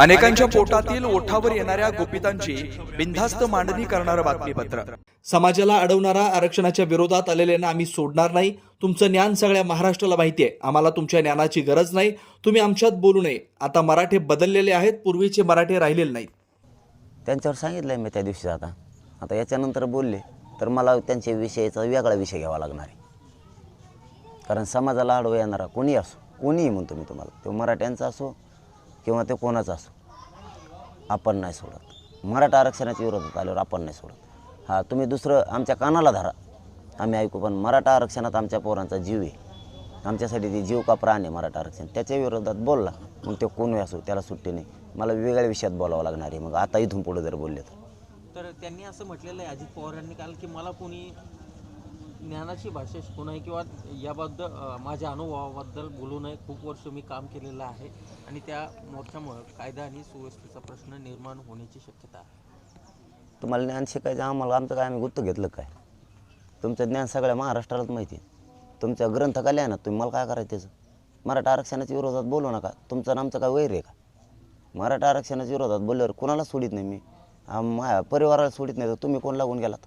अनेकांच्या पोटातील ओठावर येणाऱ्या गोपितांची बिनधास्त मांडणी करणारं बातमीपत्र. समाजाला अडवणारा आरक्षणाच्या विरोधात आलेल्यांना आम्ही सोडणार नाही. तुमचं ज्ञान सगळ्या महाराष्ट्राला माहिती आहे. आम्हाला तुमच्या ज्ञानाची गरज नाही. तुम्ही आमच्यात बोलू नये. आता मराठे बदललेले आहेत. पूर्वीचे मराठे राहिलेले नाहीत. त्यांच्यावर सांगितलं आहे मी त्या दिवशी आता. आता याच्यानंतर बोलले तर मला त्यांच्या विषयाचा वेगळा विषय घ्यावा लागणार आहे. कारण समाजाला आडवं येणारा कोणी असो कोणीही म्हणतो मी तुम्हाला. तो मराठ्यांचा असो किंवा ते कोणाचं असो. आपण नाही सोडत. मराठा आरक्षणाच्या विरोधात आल्यावर आपण नाही सोडत. हां तुम्ही दुसरं आमच्या कानाला धरा. आम्ही ऐकू पण मराठा आरक्षणात आमच्या पोरांचा जीव आहे. आमच्यासाठी ते जीव का प्राण आहे मराठा आरक्षण? त्याच्या विरोधात बोलला. मग ते कोणी असो त्याला सुट्टी नाही. मला वेगळ्या विषयात बोलावं लागणार आहे. मग आता इथून पुढे जर बोलले तर. त्यांनी असं म्हटलेलं आहे अजित पवारांनी काल की मला कोणी ज्ञानाची भाषा शिकू नये किंवा याबद्दल माझ्या अनुभवाबद्दल बोलू नये. खूप वर्ष मी काम केलेलं आहे आणि त्या मोर्चामुळं कायदा आणि सुव्यवस्थेचा प्रश्न निर्माण होण्याची शक्यता आहे. तुम्हाला ज्ञान शिकायचं आम्हाला आमचं काय आम्ही गुत्त घेतलं काय? तुमचं ज्ञान सगळ्या महाराष्ट्रालाच माहिती आहे. तुमच्या ग्रंथ आहे ना तुम्ही मला काय करायचं त्याचं? मराठा आरक्षणाच्या विरोधात बोलू नका. तुमचं आमचं काय वैर आहे का? मराठा आरक्षणाच्या विरोधात बोलल्यावर कोणाला सोडित नाही मी? माझ्या परिवाराला सोडित नाही तर तुम्ही कोण लागून गेलात?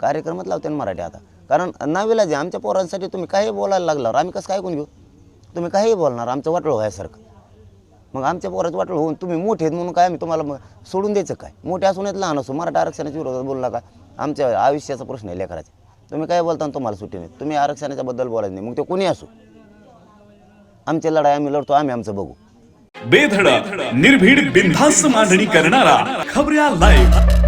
कार्यक्रमात लावते ना मराठी आता. कारण नावेला जे आमच्या पोरांसाठी तुम्ही काही बोलायला लागल्यावर आम्ही कसं काय कोण घेऊ? तुम्ही काहीही बोलणार आमचं वाटलं व्हायसारखं. मग आमच्या पोराचं वाटलं होऊन तुम्ही मोठे आहेत म्हणून काय आम्ही तुम्हाला मग सोडून द्यायचं काय? मोठे असून येत लहान असो मराठा आरक्षणाच्या विरोधात बोलला का आमच्या आयुष्याचा प्रश्न आहे लेकराचा. तुम्ही काय बोलता तुम्हाला सुट्टी नाही. तुम्ही आरक्षणाच्या बद्दल बोलायचं नाही. मग ते कोणी असो? आमची लढाई आम्ही लढतो आम्ही आमचं बघू. बेधडक निर्भीड बिनधास्त मांडणी करणारा खबऱ्या लाईव्ह